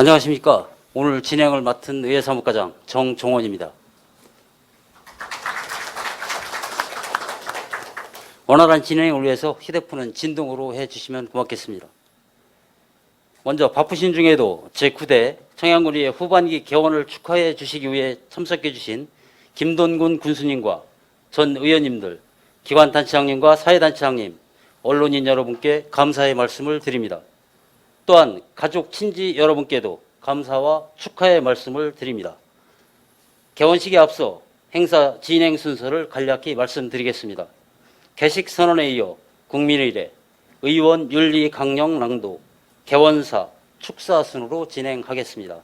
안녕하십니까. 오늘 진행을 맡은 의회사무과장 정종원입니다. 원활한 진행을 위해서 휴대폰은 진동으로 해주시면 고맙겠습니다. 먼저 바쁘신 중에도 제9대 청양군의 후반기 개원을 축하해 주시기 위해 참석해 주신 김돈군 군수님과 전 의원님들, 기관단체장님과 사회단체장님, 언론인 여러분께 감사의 말씀을 드립니다. 또한 가족 친지 여러분께도 감사와 축하의 말씀을 드립니다. 개원식에 앞서 행사 진행 순서를 간략히 말씀드리겠습니다. 개식 선언에 이어 국민의례, 의원 윤리 강령 낭독, 개원사, 축사 순으로 진행하겠습니다.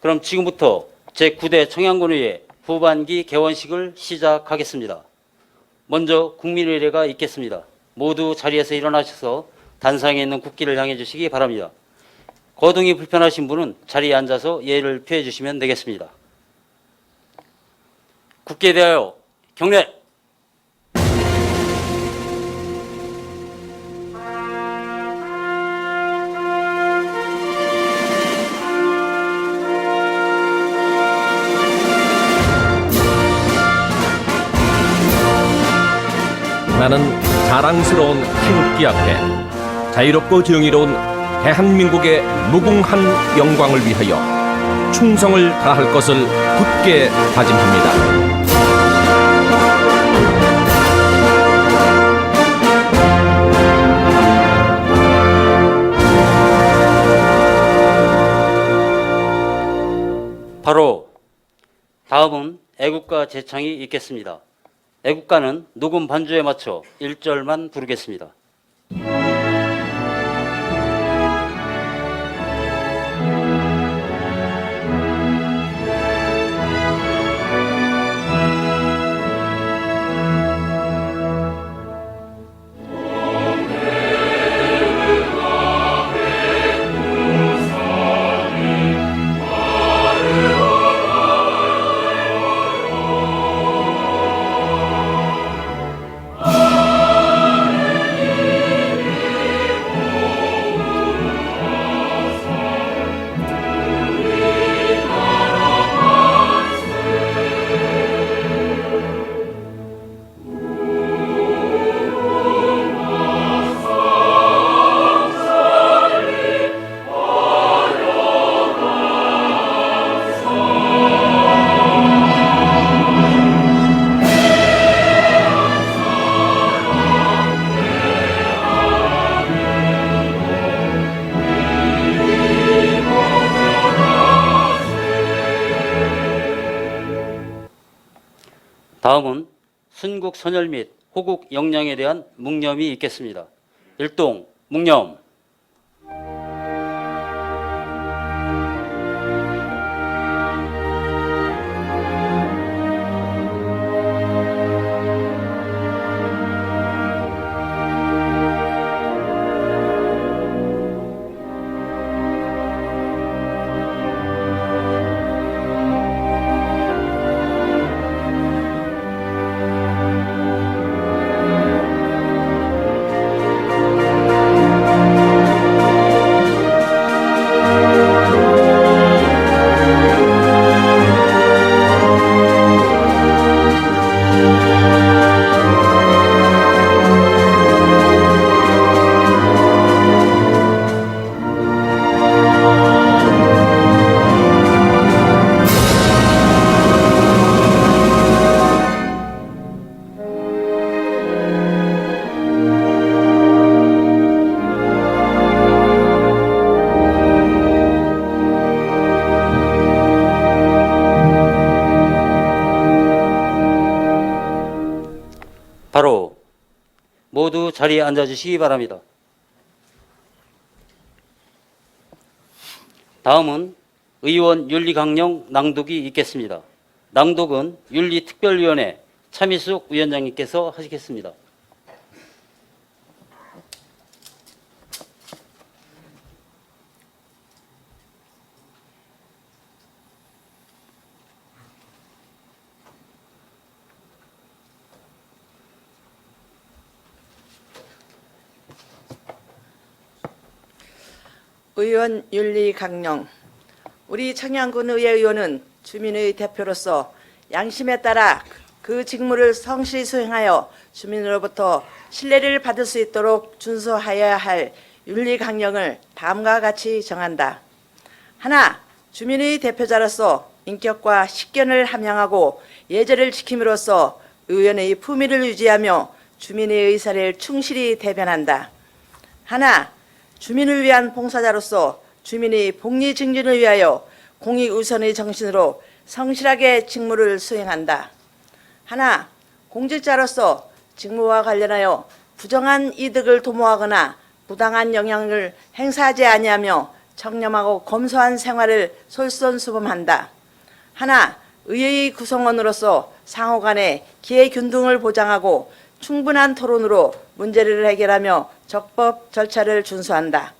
그럼 지금부터 제9대 청양군의회 후반기 개원식을 시작하겠습니다. 먼저 국민의례가 있겠습니다. 모두 자리에서 일어나셔서 단상에 있는 국기를 향해 주시기 바랍니다. 거동이 불편하신 분은 자리에 앉아서 예를 표해 주시면 되겠습니다. 국기에 대하여 경례! 나는 자랑스러운 태극기 앞에 자유롭고 정의로운 대한민국의 무궁한 영광을 위하여 충성을 다할 것을 굳게 다짐합니다. 바로 다음은 애국가 제창이 있겠습니다. 애국가는 녹음 반주에 맞춰 1절만 부르겠습니다. 선열 및 호국 역량에 대한 묵념이 있겠습니다. 일동 묵념. 자리에 앉아 주시기 바랍니다. 다음은 의원 윤리강령 낭독이 있겠습니다. 낭독은 윤리특별위원회 차미숙 위원장님께서 하시겠습니다. 의원 윤리 강령. 우리 청양군 의회 의원은 주민의 대표로서 양심에 따라 그 직무를 성실히 수행하여 주민으로부터 신뢰를 받을 수 있도록 준수하여야 할 윤리 강령을 다음과 같이 정한다. 하나, 주민의 대표자로서 인격과 식견을 함양하고 예절을 지킴으로써 의원의 품위를 유지하며 주민의 의사를 충실히 대변한다. 하나, 주민을 위한 봉사자로서 주민의 복리 증진을 위하여 공익 우선의 정신으로 성실하게 직무를 수행한다. 하나, 공직자로서 직무와 관련하여 부정한 이득을 도모하거나 부당한 영향을 행사하지 아니하며 청렴하고 검소한 생활을 솔선수범한다. 하나, 의회의 구성원으로서 상호 간의 기회 균등을 보장하고 충분한 토론으로 문제를 해결하며 적법 절차를 준수한다.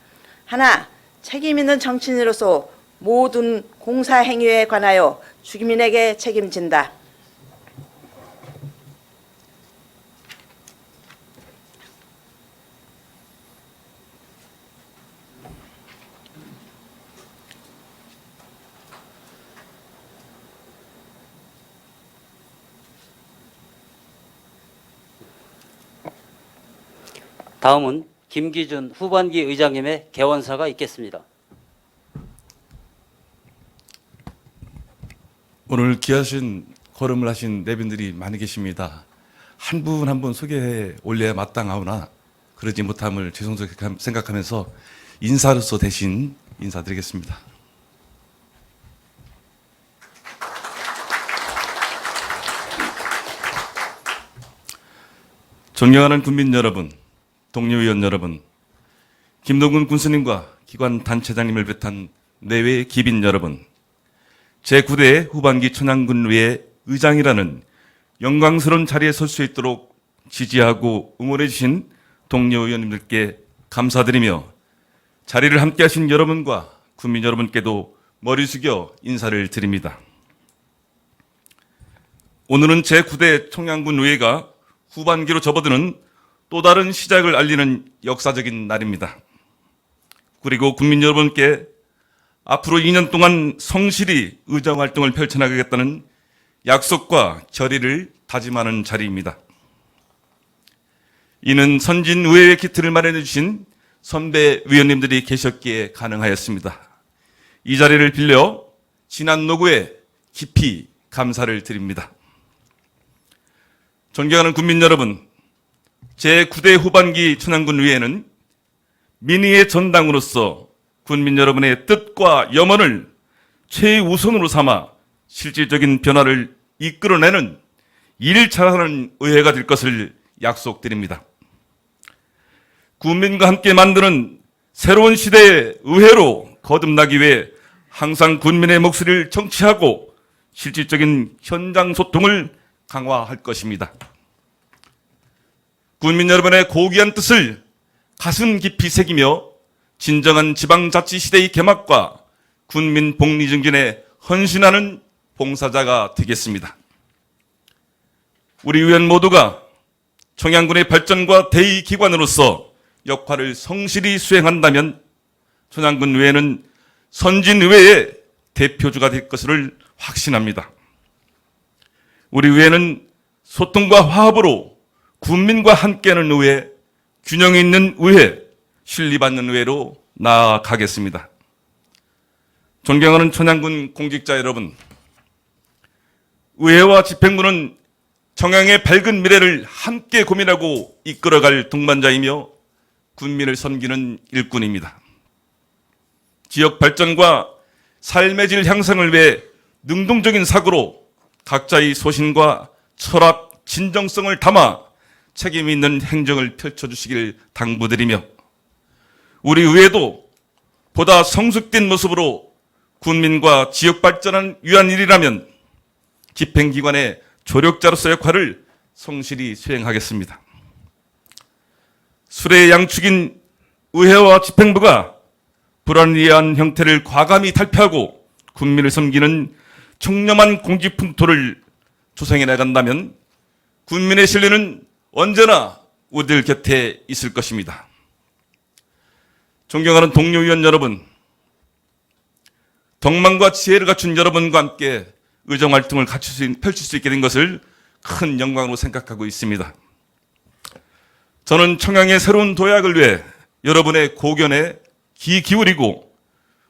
하나, 책임 있는 정치인으로서 모든 공사 행위에 관하여 주민에게 책임진다. 다음은 김기준 후반기 의장님의 개원사가 있겠습니다. 오늘 귀하신 걸음을 하신 내빈들이 많이 계십니다. 한 분 한 분 소개해 올려야 마땅하오나 그러지 못함을 죄송스럽게 생각하면서 인사로서 대신 인사드리겠습니다. 존경하는 국민 여러분, 동료 의원 여러분, 김동근 군수님과 기관 단체장님을 비롯한 내외 기빈 여러분, 제9대 후반기 천안군의회 의장이라는 영광스러운 자리에 설 수 있도록 지지하고 응원해 주신 동료 의원님들께 감사드리며 자리를 함께 하신 여러분과 국민 여러분께도 머리 숙여 인사를 드립니다. 오늘은 제9대 청양군 의회가 후반기로 접어드는 또 다른 시작을 알리는 역사적인 날입니다. 그리고 국민 여러분께 앞으로 2년 동안 성실히 의정 활동을 펼쳐나가겠다는 약속과 결의를 다짐하는 자리입니다. 이는 선진 의회의 기틀을 마련해 주신 선배 위원님들이 계셨기에 가능하였습니다. 이 자리를 빌려 지난 노고에 깊이 감사를 드립니다. 존경하는 국민 여러분, 제9대 후반기 천안군 의회는 민의의 전당으로서 국민 여러분의 뜻과 염원을 최우선으로 삼아 실질적인 변화를 이끌어내는 일 잘하는 의회가 될 것을 약속드립니다. 국민과 함께 만드는 새로운 시대의 의회로 거듭나기 위해 항상 국민의 목소리를 정치하고 실질적인 현장 소통을 강화할 것입니다. 국민 여러분의 고귀한 뜻을 가슴 깊이 새기며 진정한 지방자치 시대의 개막과 군민 복리 증진에 헌신하는 봉사자가 되겠습니다. 우리 의원 모두가 청양군의 발전과 대의 기관으로서 역할을 성실히 수행한다면 청양군 의회는 선진 의회의 대표주가 될 것을 확신합니다. 우리 의회는 소통과 화합으로 국민과 함께하는 의회, 균형 있는 의회, 신리받는 의회로 나아가겠습니다. 존경하는 천양군 공직자 여러분, 의회와 집행부는 청양의 밝은 미래를 함께 고민하고 이끌어갈 동반자이며 군민을 섬기는 일꾼입니다. 지역 발전과 삶의 질 향상을 위해 능동적인 사고로 각자의 소신과 철학, 진정성을 담아 책임 있는 행정을 펼쳐주시길 당부드리며 우리 의회도 보다 성숙된 모습으로 군민과 지역 발전을 위한 일이라면 집행기관의 조력자로서 역할을 성실히 수행하겠습니다. 술의 양축인 의회와 집행부가 불합리한 형태를 과감히 탈피하고 국민을 섬기는 청렴한 공직 풍토를 조성해 나간다면 국민의 신뢰는 언제나 우리들 곁에 있을 것입니다. 존경하는 동료 의원 여러분, 덕망과 지혜를 갖춘 여러분과 함께 의정 활동을 갖출 펼칠 수 있게 된 것을 큰 영광으로 생각하고 있습니다. 저는 청양의 새로운 도약을 위해 여러분의 고견에 귀 기울이고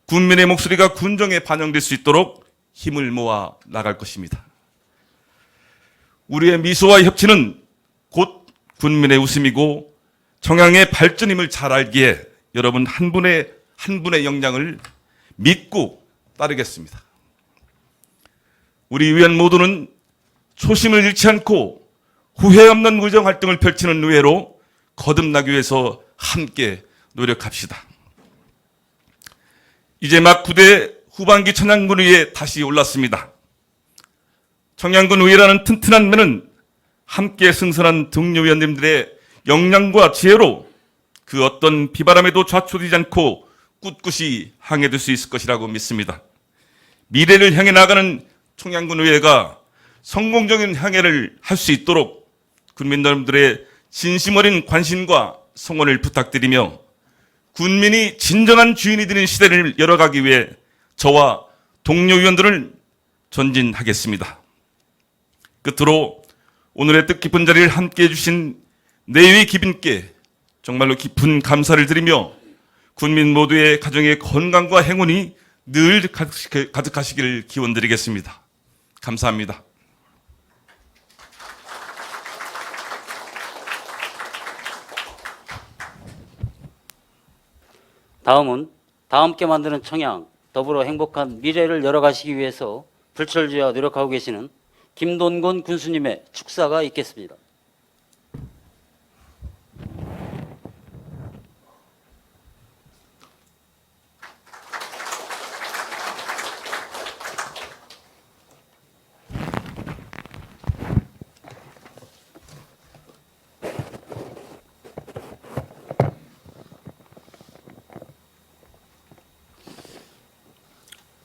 군민의 목소리가 군정에 반영될 수 있도록 힘을 모아 나갈 것입니다. 우리의 미소와 협치는 곧 군민의 웃음이고 청양의 발전임을 잘 알기에 여러분 한 분의 한 분의 역량을 믿고 따르겠습니다. 우리 의원 모두는 초심을 잃지 않고 후회 없는 의정 활동을 펼치는 의회로 거듭나기 위해서 함께 노력합시다. 이제 막 9대 후반기 천양군 의회에 다시 올랐습니다. 청양군 의회라는 튼튼한 면은 함께 승선한 동료 의원님들의 역량과 지혜로 그 어떤 비바람에도 좌초되지 않고 꿋꿋이 항해될 수 있을 것이라고 믿습니다. 미래를 향해 나가는 청양군 의회가 성공적인 항해를 할 수 있도록 군민 여러분들의 진심 어린 관심과 성원을 부탁드리며 군민이 진정한 주인이 되는 시대를 열어가기 위해 저와 동료 의원들을 전진하겠습니다. 끝으로 오늘의 뜻깊은 자리를 함께 해주신 내외 기빈께 정말로 깊은 감사를 드리며 군민 모두의 가정의 건강과 행운이 늘 가득- 가득하시길 기원드리겠습니다. 감사합니다. 다음은 다 함께 만드는 청양, 더불어 행복한 미래를 열어가시기 위해서 불철주야 노력하고 계시는 김돈곤 군수님의 축사가 있겠습니다.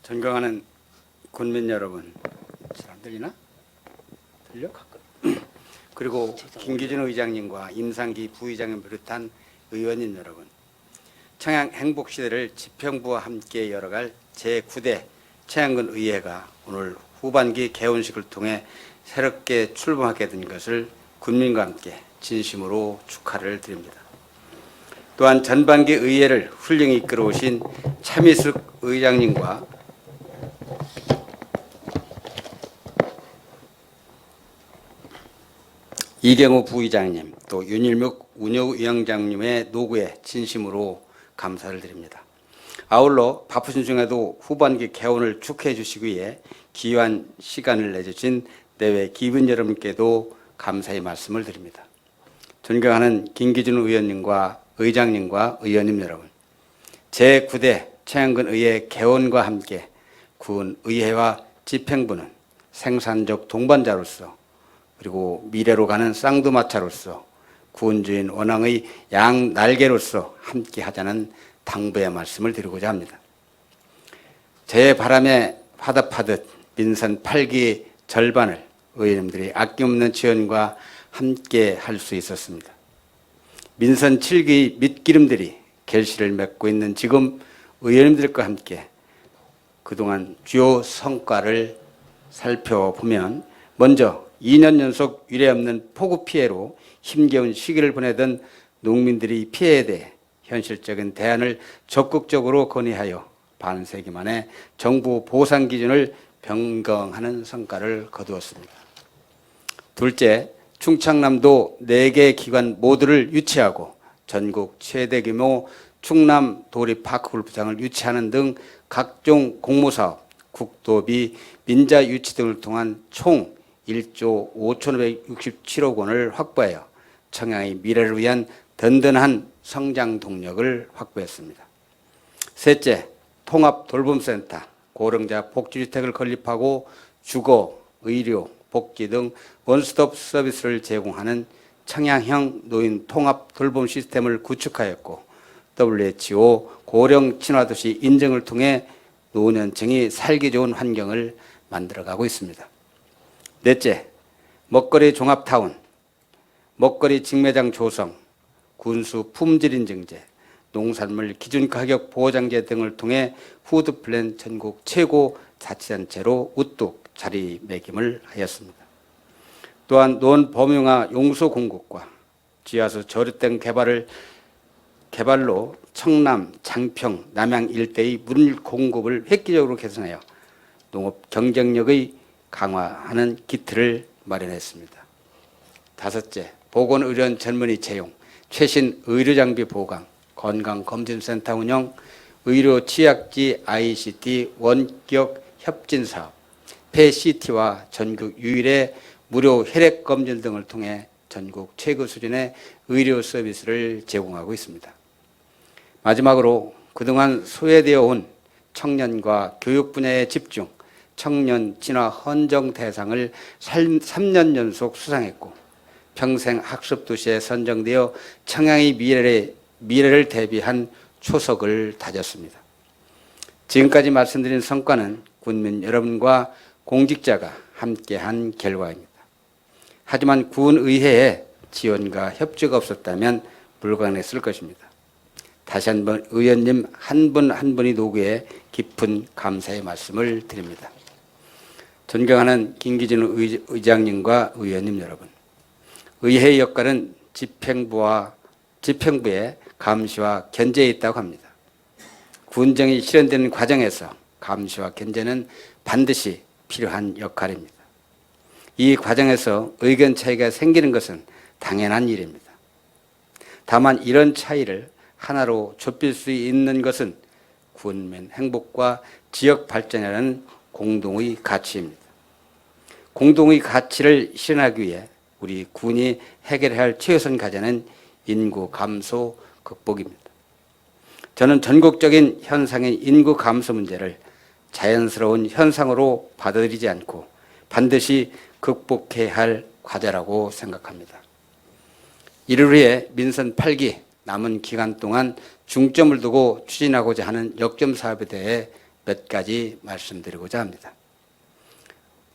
존경하는 군민 여러분, 들리나? 들려? 그리고 김기준 의장님과 임상기 부의장을 비롯한 의원님 여러분, 청양 행복시대를 지평부와 함께 열어갈 제9대 청양군 의회가 오늘 후반기 개원식을 통해 새롭게 출범하게 된 것을 군민과 함께 진심으로 축하를 드립니다. 또한 전반기 의회를 훌륭히 이끌어오신 차미숙 의장님과 이경호 부의장님 또 윤일묵 운영위원장님의 노고에 진심으로 감사를 드립니다. 아울러 바쁘신 중에도 후반기 개원을 축하해 주시기 위해 귀한 시간을 내주신 내외 기분 여러분께도 감사의 말씀을 드립니다. 존경하는 김기준 의원님과 의장님과 의원님 여러분, 제9대 청양군 의회 개원과 함께 군 의회와 집행부는 생산적 동반자로서 그리고 미래로 가는 쌍두마차로서 군주인 원왕의 양 날개로서 함께 하자는 당부의 말씀을 드리고자 합니다. 제 바람에 화답하듯 민선 8기 절반을 의원님들이 아낌없는 지원과 함께 할 수 있었습니다. 민선 7기 밑기름들이 결실을 맺고 있는 지금 의원님들과 함께 그동안 주요 성과를 살펴보면 먼저 2년 연속 유례 없는 폭우 피해로 힘겨운 시기를 보내던 농민들이 피해에 대해 현실적인 대안을 적극적으로 건의하여 반세기 만에 정부 보상 기준을 변경하는 성과를 거두었습니다. 둘째, 충청남도 4개 기관 모두를 유치하고 전국 최대 규모 충남 도립 파크 골프장을 유치하는 등 각종 공모사업, 국도비, 민자 유치 등을 통한 총 1조 5,567억 원을 확보하여 청양의 미래를 위한 든든한 성장 동력을 확보했습니다. 셋째, 통합 돌봄센터, 고령자 복지주택을 건립하고 주거, 의료, 복지 등 원스톱 서비스를 제공하는 청양형 노인 통합 돌봄 시스템을 구축하였고 WHO 고령 친화도시 인증을 통해 노년층이 살기 좋은 환경을 만들어가고 있습니다. 넷째, 먹거리 종합타운, 먹거리 직매장 조성, 군수 품질 인증제, 농산물 기준 가격 보장제 등을 통해 푸드 플랜 전국 최고 자치단체로 우뚝 자리매김을 하였습니다. 또한 논 범용화 용소 공급과 지하수 저류댐 개발을 개발로 청남, 장평, 남양 일대의 물 공급을 획기적으로 개선하여 농업 경쟁력의 강화하는 기틀을 마련했습니다. 다섯째, 보건의료원 전문의 채용, 최신 의료장비 보강, 건강검진센터 운영, 의료 치약지 ICT 원격 협진 사업, 폐CT와 전국 유일의 무료 혈액 검진 등을 통해 전국 최고 수준의 의료 서비스를 제공하고 있습니다. 마지막으로 그동안 소외되어 온 청년과 교육 분야에 집중, 청년 진화 헌정 대상을 3년 연속 수상했고 평생 학습 도시에 선정되어 청양의 미래를, 미래를 대비한 초석을 다졌습니다. 지금까지 말씀드린 성과는 군민 여러분과 공직자가 함께한 결과입니다. 하지만 군의회에 지원과 협조가 없었다면 불가능했을 것입니다. 다시 한번 의원님 한 분한 분이 노구에 깊은 감사의 말씀을 드립니다. 존경하는 김기진 의- 의장님과 의원님 여러분, 의회의 역할은 집행부와 집행부의 감시와 견제에 있다고 합니다. 군정이 실현되는 과정에서 감시와 견제는 반드시 필요한 역할입니다. 이 과정에서 의견 차이가 생기는 것은 당연한 일입니다. 다만 이런 차이를 하나로 좁힐 수 있는 것은 군민 행복과 지역 발전이라는 공동의 가치입니다. 공동의 가치를 실현하기 위해 우리 군이 해결해야 할 최우선 과제는 인구 감소 극복입니다. 저는 전국적인 현상의 인구 감소 문제를 자연스러운 현상으로 받아들이지 않고 반드시 극복해야 할 과제라고 생각합니다. 이를 위해 민선 8기 남은 기간 동안 중점을 두고 추진하고자 하는 역점 사업에 대해 몇 가지 말씀드리고자 합니다.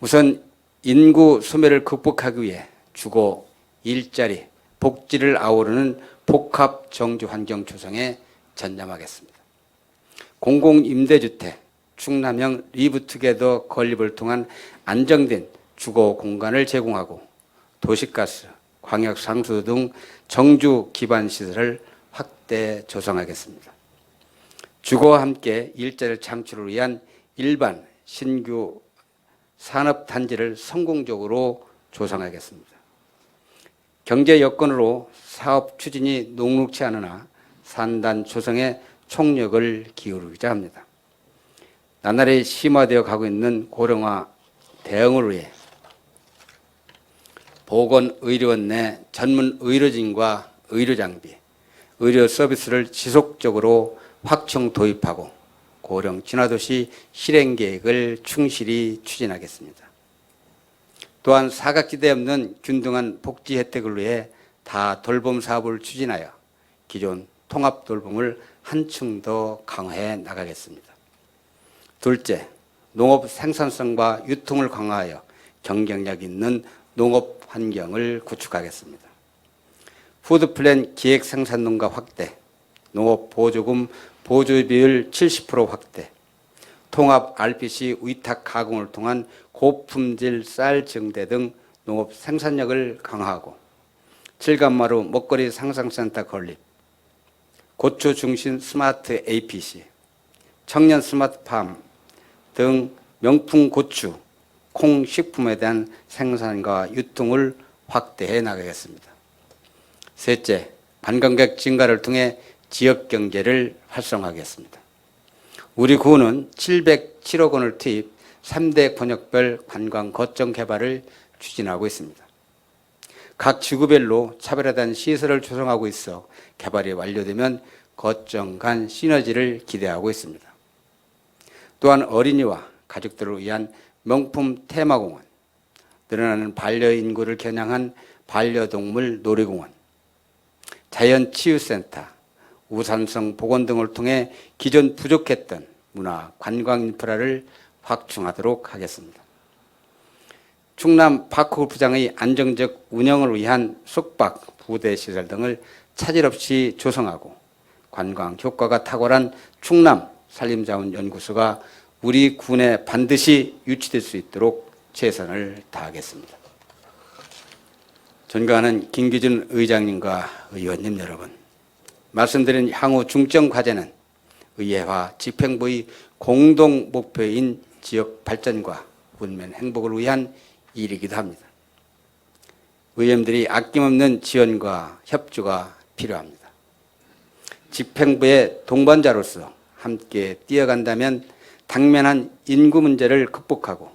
우선 인구 소멸을 극복하기 위해 주거, 일자리, 복지를 아우르는 복합 정주 환경 조성에 전념하겠습니다. 공공 임대주택, 충남형 리브투게더 건립을 통한 안정된 주거 공간을 제공하고 도시가스, 광역 상수 등 정주 기반 시설을 확대 조성하겠습니다. 주거와 함께 일자리 창출을 위한 일반 신규 산업 단지를 성공적으로 조성하겠습니다. 경제 여건으로 사업 추진이 녹록치 않으나 산단 조성에 총력을 기울이자 합니다. 나날이 심화되어 가고 있는 고령화 대응을 위해 보건의료원 내 전문 의료진과 의료장비, 의료 서비스를 지속적으로 확충 도입하고 고령 진화도시 실행 계획을 충실히 추진하겠습니다. 또한 사각지대 없는 균등한 복지 혜택을 위해 다 돌봄 사업을 추진하여 기존 통합 돌봄을 한층 더 강화해 나가겠습니다. 둘째, 농업 생산성과 유통을 강화하여 경쟁력 있는 농업 환경을 구축하겠습니다. 푸드플랜 기획 생산농가 확대, 농업 보조금 보조 비율 70% 확대, 통합 RPC 위탁 가공을 통한 고품질 쌀 증대 등 농업 생산력을 강화하고 칠간마루 먹거리 상상센터 건립, 고추 중심 스마트 APC, 청년 스마트팜 등 명품 고추, 콩 식품에 대한 생산과 유통을 확대해 나가겠습니다. 셋째, 관광객 증가를 통해 지역 경제를 활성화하겠습니다. 우리 구는 707억 원을 투입 3대 권역별 관광 거점 개발을 추진하고 있습니다. 각 지구별로 차별화된 시설을 조성하고 있어 개발이 완료되면 거점 간 시너지를 기대하고 있습니다. 또한 어린이와 가족들을 위한 명품 테마공원, 늘어나는 반려인구를 겨냥한 반려동물 놀이공원, 자연치유센터, 우산성 복원 등을 통해 기존 부족했던 문화 관광 인프라를 확충하도록 하겠습니다. 충남 파크골프장의 안정적 운영을 위한 숙박, 부대 시설 등을 차질 없이 조성하고 관광 효과가 탁월한 충남 산림자원연구소가 우리 군에 반드시 유치될 수 있도록 최선을 다하겠습니다. 존경하는 김기준 의장님과 의원님 여러분, 말씀드린 향후 중점 과제는 의회와 집행부의 공동 목표인 지역 발전과 군민 행복을 위한 일이기도 합니다. 의원들이 아낌없는 지원과 협조가 필요합니다. 집행부의 동반자로서 함께 뛰어간다면 당면한 인구 문제를 극복하고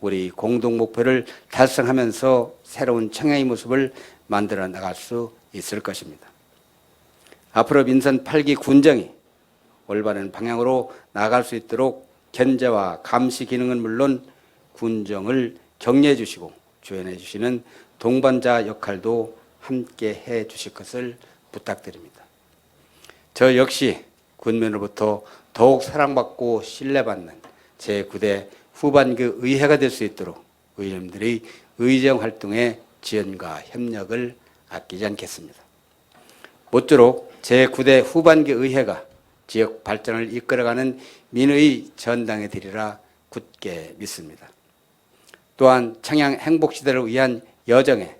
우리 공동 목표를 달성하면서 새로운 청양의 모습을 만들어 나갈 수 있을 것입니다. 앞으로 민선 8기 군정이 올바른 방향으로 나아갈 수 있도록 견제와 감시 기능은 물론 군정을 격려해 주시고 조연해 주시는 동반자 역할도 함께 해 주실 것을 부탁드립니다. 저 역시 군민으로부터 더욱 사랑받고 신뢰받는 제9대 후반기 의회가 될 수 있도록 의원들의 의정 활동에 지원과 협력을 아끼지 않겠습니다. 모쪼록 제9대 후반기 의회가 지역 발전을 이끌어가는 민의 전당에 되리라 굳게 믿습니다. 또한 청양 행복시대를 위한 여정에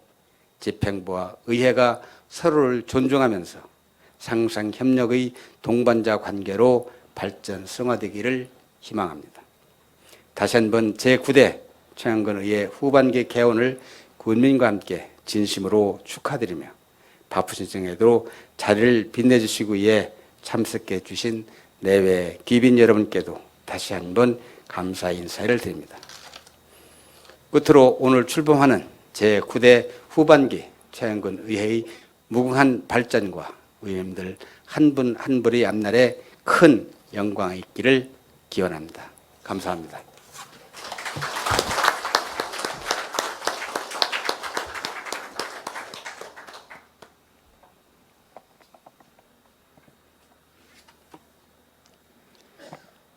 집행부와 의회가 서로를 존중하면서 상상 협력의 동반자 관계로 발전 성화되기를 희망합니다. 다시 한번 제9대 청양군의회 후반기 개원을 군민과 함께 진심으로 축하드리며 바쁘신 중에도 자리를 빛내주시기 위해 참석해 주신 내외 귀빈 여러분께도 다시 한번 감사 인사를 드립니다. 끝으로 오늘 출범하는 제9대 후반기 최영근 의회의 무궁한 발전과 의원님들 한 분 한 분의 앞날에 큰 영광이 있기를 기원합니다. 감사합니다.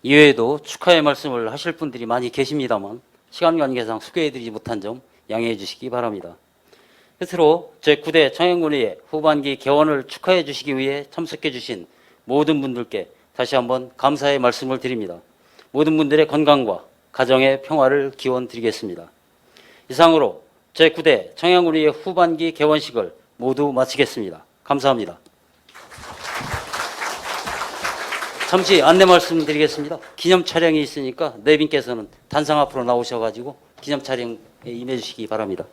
이외에도 축하의 말씀을 하실 분들이 많이 계십니다만 시간 관계상 소개해드리지 못한 점 양해해 주시기 바랍니다. 끝으로 제9대 청양군의회 후반기 개원을 축하해 주시기 위해 참석해 주신 모든 분들께 다시 한번 감사의 말씀을 드립니다. 모든 분들의 건강과 가정의 평화를 기원 드리겠습니다. 이상으로 제9대 청양군의회 후반기 개원식을 모두 마치겠습니다. 감사합니다. 잠시 안내 말씀드리겠습니다. 기념 촬영이 있으니까 내빈께서는 단상 앞으로 나오셔가지고 기념 촬영에 임해 주시기 바랍니다.